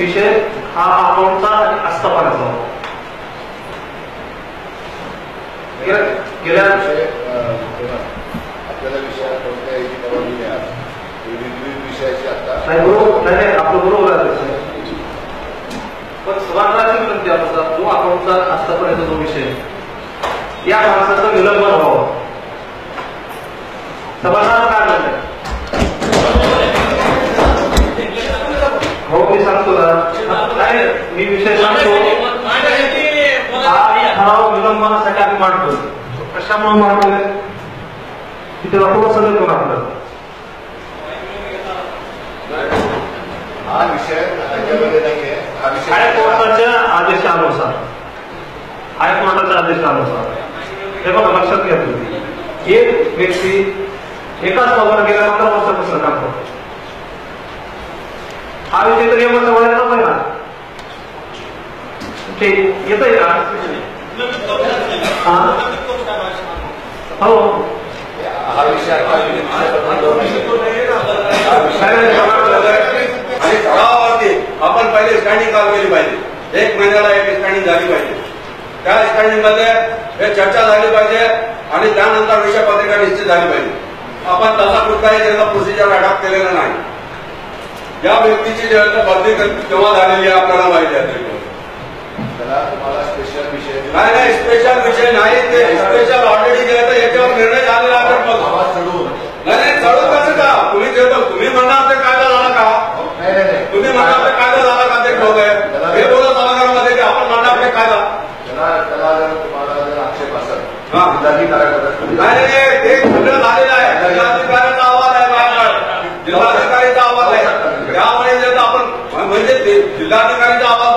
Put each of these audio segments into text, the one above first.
विषय हा अकाउंटचा आणि आस्थापनाचा. गेल्या- विषय? आपल्याला परवानगी. विविध विषयाची आता. नाही बरोबर. नाही आपलं बरोबर आहे ते. पण सभागृहाची विनंती अकाउंटचा आस्थापनाचा जो विषय या माणसाचं विलंबन व्हावं. सभागृहात विलंबनासाठी आम्ही मांडतो कशामुळे मांडतोय. तिथे आपल्याला हा विषय त्याच्यामध्ये नाहीये हा विषय हायकोर्टाच्या आदेशानुसार. हायकोर्टाच्या आदेशानुसार. हे बघा लक्षात घ्या तुम्ही. एक व्यक्ती एकाच पगार गेल्या पंधरा वर्षापासून काम करतो हा विषय तर एवढा वयात नव्हता ना. ठीक येत आहे का? हो? हा. विषय आपण पहिले स्टँडिंग कॉल केली पाहिजे. एक महिन्याला एक स्टँडिंग झाली पाहिजे. त्या स्टँडिंगमध्ये हे चर्चा झाली पाहिजे आणि त्यानंतर विषय पत्रिका निश्चित झाली पाहिजे. आपण तसा कुठलाही त्याचा प्रोसिजर अडॉप्ट केलेला नाही. या व्यक्तीची जेव्हा बदली केव्हा झालेली आहे आपल्याला माहिती आहे. तुम्हाला स्पेशल विषय नाही नाही स्पेशल विषय नाही. ते स्पेशल ऑलरेडी गेलं तर याच्यावर निर्णय झालेला आपण बघू. आवाज चढवून नाही नाही चढून कसं का? तुम्ही जेव्हा तुम्ही म्हणणार ते कायदा झाला का? तुम्ही म्हणणार ते कायदा झाला का ते ठोक आहे? हे बोलत सभागृहामध्ये की आपण म्हणणार ते कायदा? त्याला जर तुम्हाला जर आक्षेप असेल. हा. नाही नाही ते झालेलं आहे? जिल्हाधिकाऱ्यांचा आवाज आहे माझ्याकडे. जिल्हाधिकारीचा आवाज आहे. त्यामुळे जे आपण म्हणजे ते जिल्हाधिकारीचा आवाज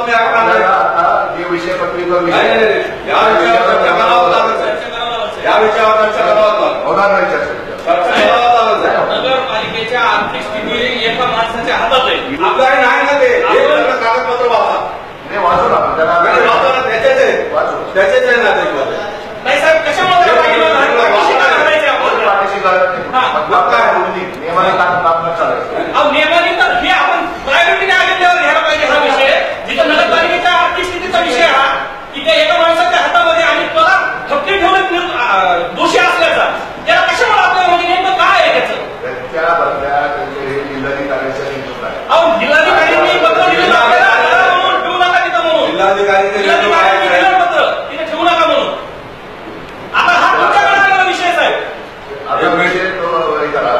या विषयावर चर्चा करावं लागेल साहेब. या विषयावर चर्चा करावं लागेल होणार नाही चर्चा त्याच्यावर. चर्चा करावं लागेल साहेब. नगरपालिकेच्या आर्थिक स्थिती एका माणसाच्या हातात आहे. आपल्याकडे नाही ना ते. सगळं कागदपत्र वाचा. नाही वाचू ना आपण. नाही, त्याला वाचा ना. त्याचेच आहे. वाचू. त्याचेच आहे ना त्याच्यामध्ये नाही साहेब कशामुळे त्या पाठीमागं पाठीशी का घालायचे आपण? पाठीशी घालत नाही. मतलब काय बोलली? नियमाने काम काम न चालायचं अहो, नियमाने तर हे आपण प्रायोरिटीने अजेंड्यावर घ्यायला पाहिजे हा विषय जिथं नगरपालिकेच्या आर्थिक स्थितीचा विषय हा की त्या एका माणसाच्या हातामध्ये आणि त्याला ठपके ठेवण्यात निर्- अं, दोषी असल्याचा त्याला कशामुळे आपल्याला म्हणजे नेमकं काय आहे त्याचं त्या बदल्या त्यांचे हे जिल्हाधिकाऱ्यांच्या नेमणूक आहे अहो जिल्हाधिकाऱ्यांनी पत्र दिलेलं आपल्याला करा म्हणून ठेवू नका तिथं म्हणून जिल्हाधिकारीने जिल्हाधिकाऱ्यांनी नेमणूक दिलं पत्र तिथे ठेवू नका म्हणून आता हा तुमच्याकडे आलेला विषय आहे, साहेब आता विषय तो हे करा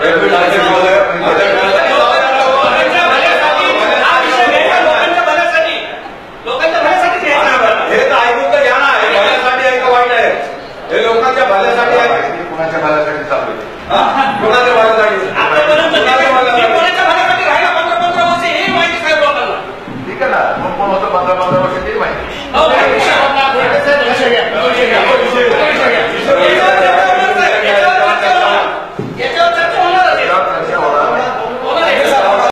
एक मिनिट, अध्यक्ष महोदय. अध्यक्ष महोदय. लोकांच्या भल्यासाठी हा विषय घ्यायचा लोकांच्या भल्यासाठी लोकांच्या भल्यासाठी घ्यायचा हा विषय. हे तर ऐकून तर घ्या ना हे भल्यासाठी आहे का वाईट आहे हे लोकांच्या भल्यासाठी आहे. कुणाच्या भल्यासाठी चालू आहे?